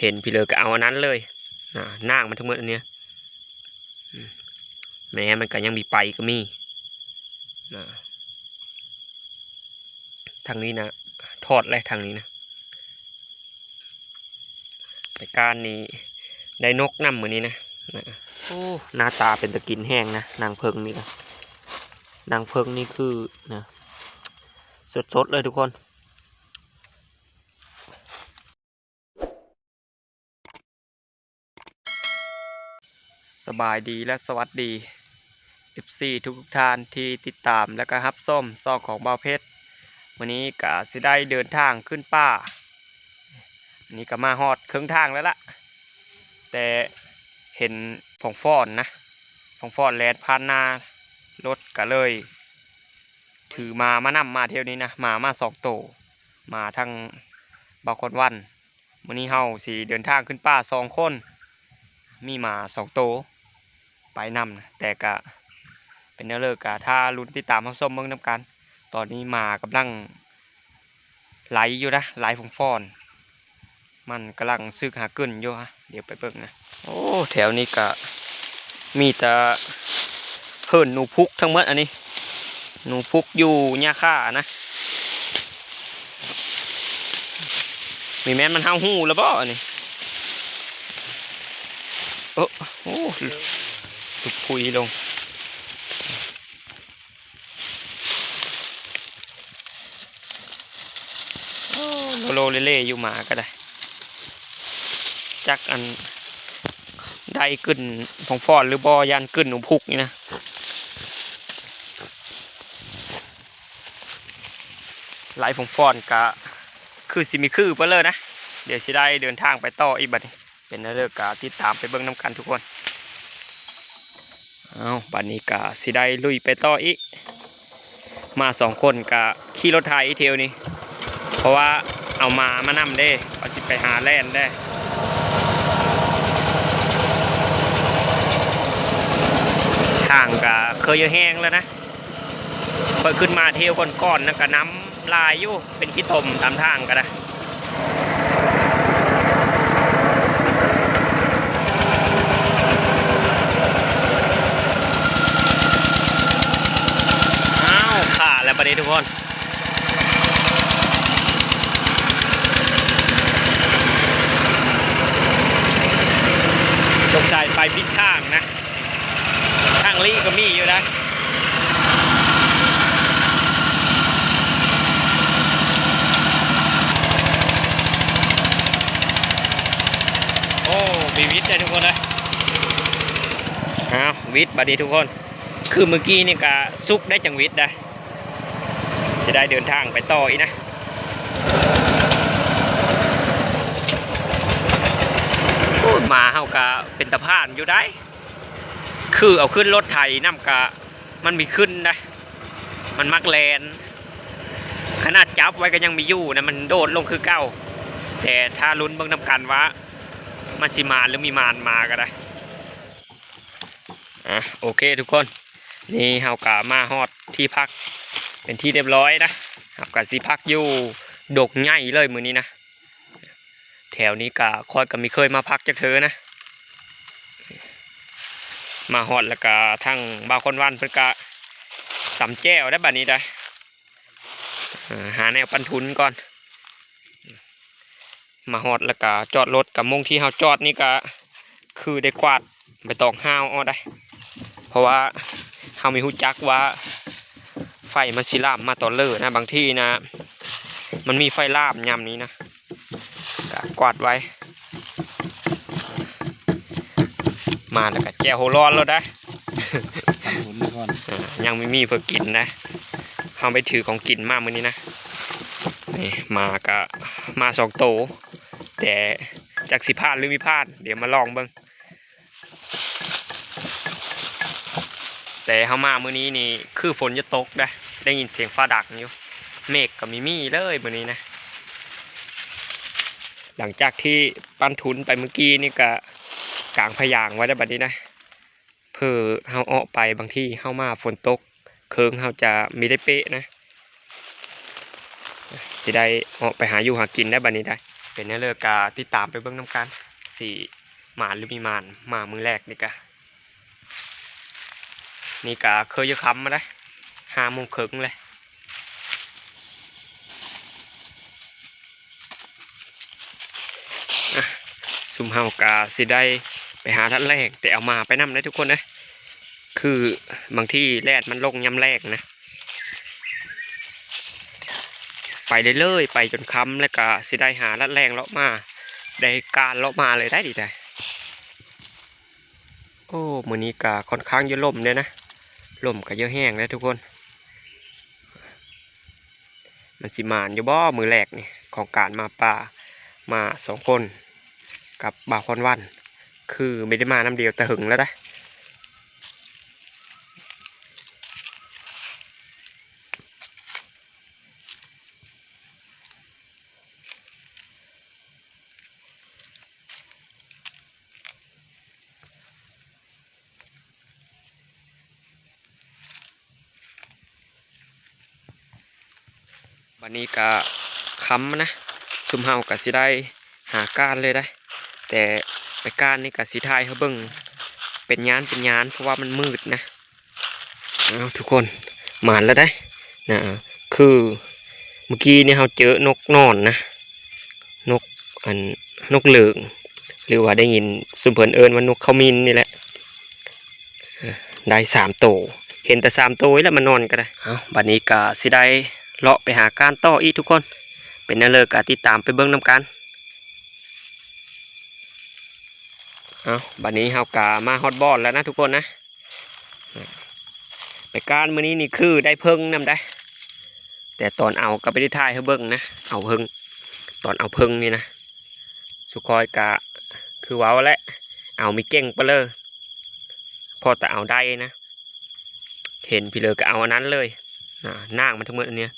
เห็นพี่เลยก็เอาอันนั้นเลยนะนางมันทั้งหมดอันเนี้ยแม้มันก็ยังมีไปก็มีนะทางนี้นะทอดเลยทางนี้นะไปการนี้ได้นกนำมือนี้นะนะโอ้หน้าตาเป็นตะกินแห้งนะนางเพิงนี่นะนางเพิงนี่คือนะสดๆเลยทุกคน สบายดีและสวัสดี FC ทุกท่านที่ติดตามและก็ฮับส้มซอกของเบาเพชรวันนี้ก็สิได้เดินทางขึ้นป่าอันนี้ก็มาฮอดครึ่งทางแล้วล่ะ แต่เห็นผงฟอนนะผงฟอนแลนผ่านหน้ารถก็เลย ถือมามานำมาเที่ยวนี้นะมามาสองโต มาทางบาคนวันวันนี้เฮาสิเดินทางขึ้นป่าสองคน มีหมาสองโต ไปนำนะแต่กะเป็นแนวเลิกกะถ้าลุ้นติดตามมาส้มเมืองน้ำกันตอนนี้มากำลังไหลอยู่นะไหลฟงฟอน มันกำลังซึกหาขึ้นอยู่ฮะเดี๋ยวไปเบิ่งนะโอ้แถวนี้กะมีแต่เพิ่นหนูพุกทั้งหมดอันนี้ หนูพุกอยู่หญ้าค่านะมีแม่นมันห้าหูแล้วบ่อันนี้โอ้โห ตุกพุยลงโอ้โลโลเลเล่อยู่หมาก็ได้ จักอันได้กึ่นผงฟอนหรือบอยันกึ่นหนูพุกนี่นะไหลผงฟอนกะคือสิมีคือเปเลยนะ เดี๋ยวสิได้เดินทางไปต่ออีกบัดนี้เป็นเรื่องกาติดตามไปเบิ่งน้ำกันทุกคน เอาบัดนี้กาสิได้ลุยไปต่ออีก มาสองคนกะขี่รถไถเที่ยวนี้เพราะว่าเอามามานำเด้ว่าสิไปหาแล่นได้ทางกะเคยแห้งแล้วนะพอขึ้นมาเที่ยวก่อนๆนะกะน้ำลายอยู่เป็นขี้ตมตามทางก็ได้อ้าวขาดแล้วประเดี๋ยวทุ กคนตกใจไปพิดข้างนะ ข้างลี่ก็มีอยู่นะโอ้มีวิทย์เลยทุกคนนะอ้าววิทย์บัดดีทุกคน คือเมื่อกี้นี่ก็ซุกได้จังวิทย์ได้ จะได้เดินทางไปต่ออีกนะมาเฮากะเป็นตะพานอยู่ได้ คือเอาขึ้นรถไถน้ำกะ มันมีขึ้นนะ มันมักแลน ขนาดจับไว้ก็ยังมีอยู่นะ มันโดดลงคือเก้า แต่ถ้าลุ้นเบิ่งนำกันว่า มันสิมาหรือมีมานมาก็ได้อะโอเคทุกคน นี่เฮากะมาฮอดที่พัก เป็นที่เรียบร้อยนะเฮากะสิพักอยู่ดกใหญ่เลยมือนี้นะ แถวนี้กะคอยก็มีเคยมาพักจากเธอนะ มาฮอดแล้วก็ทั้งบาคนวันเพิ่นกะสำแจ้วได้บัดนี้ได้หาแนวปันทุนก่อน มาฮอดแล้วก็จอดรถกับมงที่เฮาจอดนี่ก็คือได้กวาดไปตองห้าวเอได้ เพราะว่าเฮามีหูจักว่า ฟมันสิลามมาตอนเลอนะ บางที่นะ มันมีไฟลามยามนี้นะก็กวาดไว้ มาแล้วก็แจวโหร้อนแล้วได้หมุนไปก่อนอ่ายังไม่มีเพื่อกินนะเฮาไปถือของกินมามื้อนี้นะนี่มาก็มาสองโตวแต่จากสิพลาดหรือไม่พลาด เดี๋ยวมาลองเบิ่งแต่เฮามามื้อนี้นี่คือฝนจะตกได้ ได้ยินเสียงฟ้าดักอยู่ เมฆก็มีมีเลยมื้อนี้นะ หลังจากที่ปั้นทุนไปเมื่อกี้นี่ก็กลางพยางไว้ได้บัดนี้นะ เพื่อเฮาออไปบางที่เฮามาฝนตก เคิงเฮาจะมีได้เป๊ะนะสิได้ออกไปหาอยู่หากินได้บัดนี้ได้ เป็นแนวเลิกกาติดตามไปเบิ่งน้ำกันสี่หมานหรือมีหมานมามือแรกนี่กะนี่กะเคยจะค้ำมาได้ ห้าโมงครึ่งเลยซุมเฮากาสิได้ไปหาท่านแรก แต่เอามาไปนำได้ทุกคนนะ คือบางที่แรดมันลงยำแรกนะ ไปเรื่อยๆไปจนค้ำแล้วก็สิได้หาลัดแรงเลาะมา ได้การเลาะมาเลยได้ดีได้โอ้มือนี้กะค่อนข้างเยอะลมเนี่ยนะลมก็เยอะแห้งนะทุกคน นสิมานอยู่บ่มือแรกนี่ของการมาป่ามาสองคน กับบ่าวคอนวัน คือไม่ได้มาน้ำเดียวแต่หึงแล้วนะ ก็ค้ำนะซุมเฮาก็สิได้หาการเลยได้ แต่ไปการนี่ก็สิทายเขาเบิ่งเป็นยานเป็นยานเพราะว่ามันมืดนะเอาทุกคนหมานแล้วได้นะคือเมื่อกี้นี่เราเจอนกนอนนะนกอันนกเหลืองหรือว่าได้ยินสุมเพิ่นเอิญว่านกเขามินนี่แหละได้สามโตวเห็นแต่สามโตวแล้วมันนอนก็ได้เอาบัดนี้ก็สิได้ เลาะไปหาการต่ออีกทุกคน เป็นแนเลิกกติดตามไปเบิ้งน้ำกันเอาบัดนี้เฮากามาฮอตบอลแล้วนะทุกคนนะ ไปการมื้อนี้นี่คือได้เพิ่งนำได้ แต่ตอนเอาก็ไปได้ถ่ายให้เบิ้งนะ เอาเพิ่ง ตอนเอาเพิ่งนี่นะ สุคอยกะคือว้าวแหละ เอามีเก่งไปเลยพอแต่เอาได้นะ เห็นพี่เลยก็เอาอันนั้นเลยอ่านางมันทั้งหมดอันเนี้ย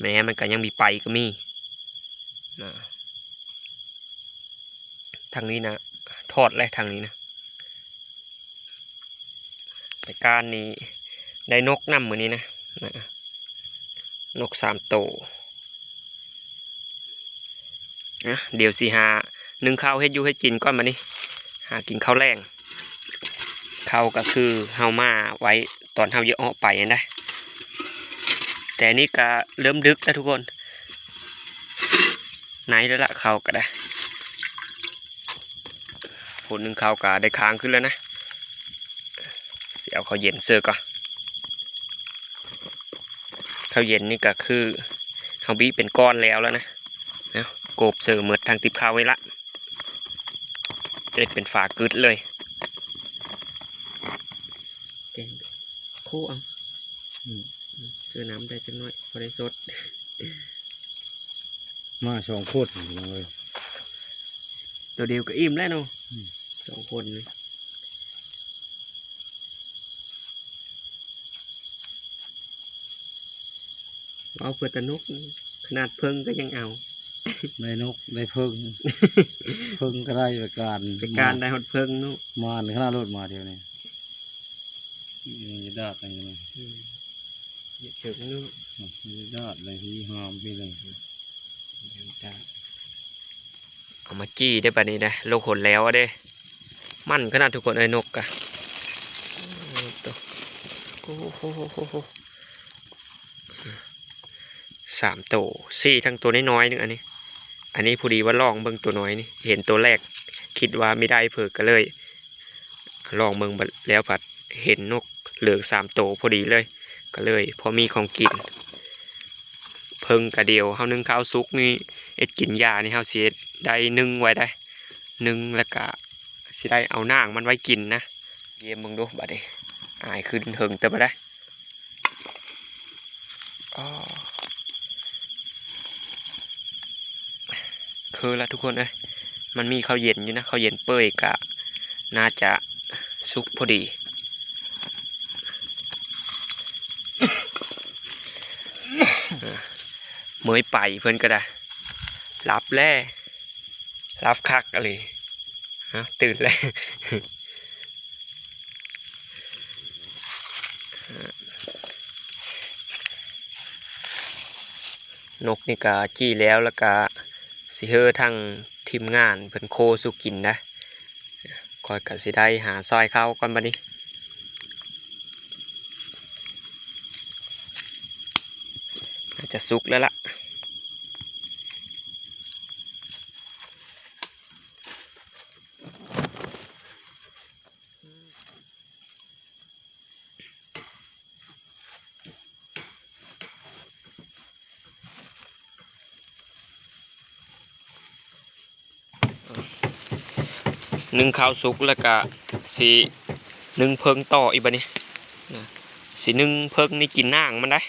แม้มันก็ยังมีไปก็มีนะทางนี้นะทอดเลยทางนี้นะไปการนี้ได้นกนำมือนี้นะนะนกสามโตวนะเดี๋ยวสิหานึ่งข้าวเฮ็ดยูเฮ็ดกินก่อนมานี่หากินข้าวแรงข้าวก็คือเฮามาไว้ตอนเฮาเยอะออกไปนะ แต่นี่ก็เริ่มดึกแล้วทุกคนไหนแล้วละเขาก็ได้ผลหนึ่งเขาก็ได้ค้างขึ้นแล้วนะเสียเอาเขาเย็นเสื้อก่อนเขาเย็นนี่ก็คือเฮาบีเป็นก้อนแล้วแล้วนะเนาะโกบเสือเหมือดทางติบข้าวไว้ละเด็ดเป็นฝากึดเลยแกงค้เอาอืม เสื้อน้ำได้จังน้อยพอได้สด มาสองโคตรเลย ตัวเดียวก็อิ่มแล้วเนาะอืม สองคนเลยเอาเพื่อแตะนุก ขนาดเพิ่งก็ยังเอา ได้นกได้เพิ่ง เพิ่งก็ได้ไปการไปการได้หดเพิ่งนุก มาในขนาดรถมาเดียวนี่นี่ดาดอะไรนี่อืม อย่าเฉิงนุกนี่ดาดอะไรที่หามพี่เลยเดี๋ยวจะเอามาจี้ได้ป่ะนี้นะโลกหนแล้วอะเด้ มันขนาดทุกคนไอ้นกอะโอ้โหสามตัวสี่ทั้งตัวน้อยๆนึงอันนี้ อันนี้พอดีว่าลองเบิ่งตัวน้อยนี่ เห็นตัวแรก คิดว่าไม่ได้เผือกก็เลยลองเบิ่งบัดแล้วผัดเห็นนกเหลือสามตัวพอดีเลย ก็เลย พอมีของกิน เพิ่งกระเดียวเฮานึ่งข้าวสุกนี่เอ็ดกินยานี่เฮาเอ็ดได้นึ่งไว้ได้นึ่งแล้วก็สิได้เอานางมันไว้กินนะเยี่ยมมึงดูบัดนี้อายขึ้นเถิงแต่บ่ได้อ้อคือละทุกคนเอ้ยมันมีข้าวเย็นอยู่นะข้าวเย็นเปื่อยกะ น่าจะสุกพอดี เมยไปเพื่อนก็ได้รับแล่รับคักอะไรฮะตื่นแล้วนกนี่ก็จี้แล้วแล้วก็สิเฮอทั้งทีมงานเพิ่นโคสุกินนะคอยก็สิได้หาซอยเข้าก่อนบัดนี้น่าจะสุกแล้วล่ะ หนึ่งข้าวสุกแล้วก็สีหนึ่งเพิงต่ออีกบัดนี้สีหนึ่งเพิงนี่กินนางมันได้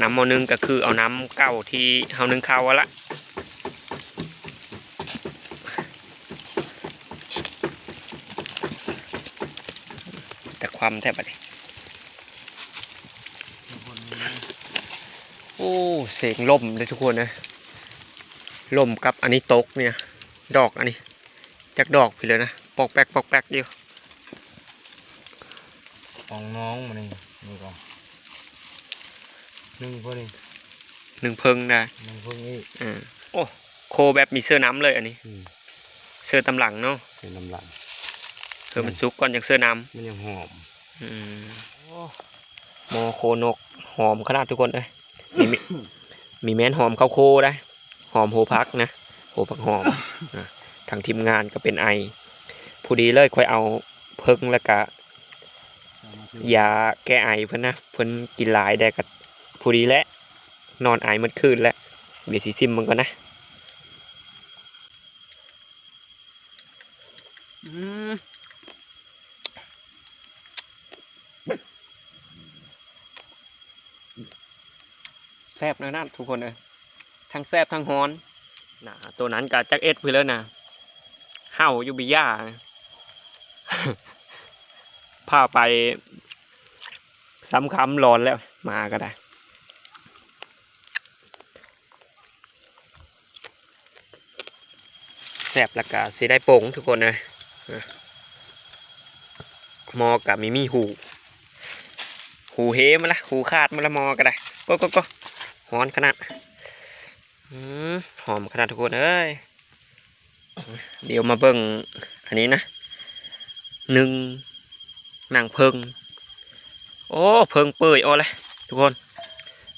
น้ำมอนึ่งก็คือเอาน้ำเก่าที่เฮานึ่งข้าวไว้ละแต่ความแทบบัดนี้โอ้ เสียงล่มเลยทุกคนนะล่มกับอันนี้ตกเนี่ย ดอกอันนี้จักดอกไปเลยนะปอกแป๊กปอกแป๊กเดียวของน้องมันนี่นี่ก่อนหนึ่งพอดีหนึ่งเพิงนะหนึ่งพวกนี้อ่าโอ้โคแบบมีเสื้อน้ำเลยอันนี้อืมเสื้อตำหลังเนาะเป็นลำหลังเสื้อมันซุกก่อนจากเสื้อน้มันยังหอมำอืมโมโคนกหอมขนาดทุกคนเลยมีมีมีแม้นหอมข้าวโคได้ หอมโหพักนะ โหพักหอมทางทีมงานก็เป็นไอ ผู้ดีเลยค่อยเอาเพิ่งแล้วก็ยาแก้ไอเพิ่นนะเพิ่นกินหลายได้กับผู้ดีแล้วนอนไอหมดคืนแล้วเดี๋ยวสิซิมมันก่อนนะแซบนะนั่นทุกคนเลยทั้งแซบทั้งฮ้อน นะตัวนั้นก็จักเอ็ดไปแล้วนะเห่ายูบิย่าพาไปซ้ำคำร้อนแล้วมาก็ได้แสบแล้วก็สีได้โป่งทุกคนเลยอะมอกับมีมีหู หูเฮมาละหูขาดมาละมอก็ได้ก็ก็ก็หอนขนาด หอมขนาดทุกคนเอ้ยเดี๋ยวมาเบิ่งอันนี้นะหนึ่งนางเพิงโอ้เพิงเปื่อยโอ้เลยทุกคน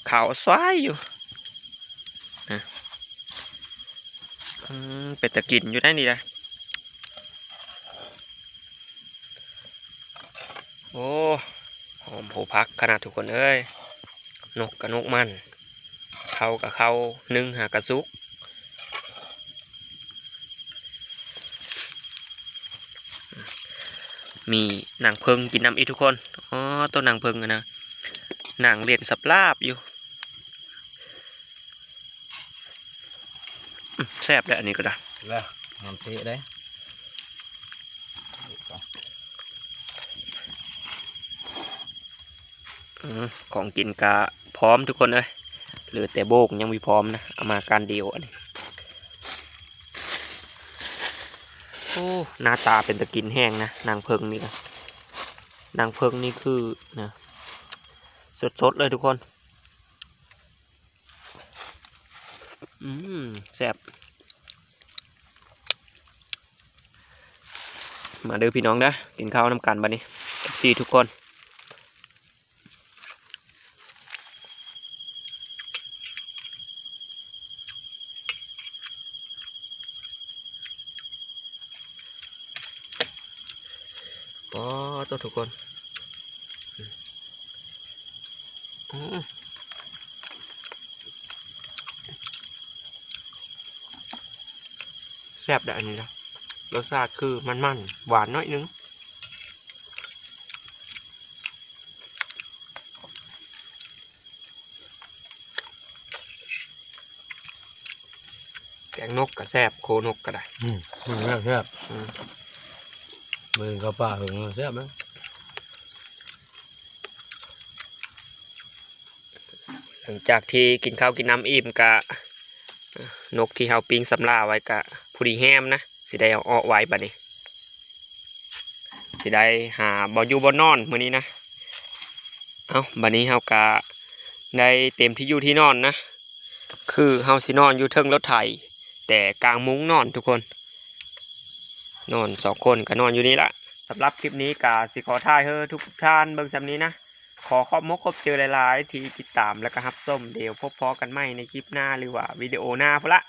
ขาวสวายอยู่นะเป็ดตะกินอยู่ได้นี่นะโอ้หอมโผพักขนาดทุกคนเอ้ยนกกับนกมัน เขากับเขานึ่งหากระซุกมีหนังเพิงกินน้ำอีกทุกคน อ๋อ ตัวหนังเพิงอะนะหนังเรียนสับลาบอยู่อื้อแซ่บเลยอันนี้ก็ได้แล้วหอมเทะได้อืมของกินกะพร้อมทุกคนเลย เหลือแต่โบกยังมีพร้อมนะเอามาการเดียวอันนี้โอ้หน้าตาเป็นตะกินแห้งนะนางเพิงนี่นะนางเพิงนี่คือนะสดๆเลยทุกคน อืมแซ่บมาเด้อพี่น้องนะกินข้าวน้ำกันบัดนี้สี่ทุกคน ก็ ตัวทุกคนอืมแซ่บได้อันนี้นะรสชาติคือมันๆหวานน้อยนึงแกงนกก็แซ่บโคนกก็ได้อืมแซ่บแซ่บอื มมือเขาป่าหึงแซ่ไหมหลังจากที่กินข้าวกินน้ำอิ่มกะนกที่เฮาปิ้งสำลาไว้กะผู้ดีแฮมนะสิได้เอาออกไว้บัดนี้สิได้หาบ่อยู่บ่นอนมื้อนี้นะเอาบัดนี้เฮากะในเต็มที่อยู่ที่นอนนะ คือเฮาสินอนอยู่เทิงรถไถแต่กลางมุ้งนอนทุกคน นอนสองคนก็นอนอยู่นี่ละสำหรับคลิปนี้กาสิขอท่ายเฮ้อทุกท่านเบิ่งจำนี้นะ ขอขอบมกขอบเจอหลายๆ ที่ติดตามแล้วก็ฮับส้มเดี๋ยวพบพอกันใหม่ในคลิปหน้าหรือว่าวิดีโอหน้าพุ่นละ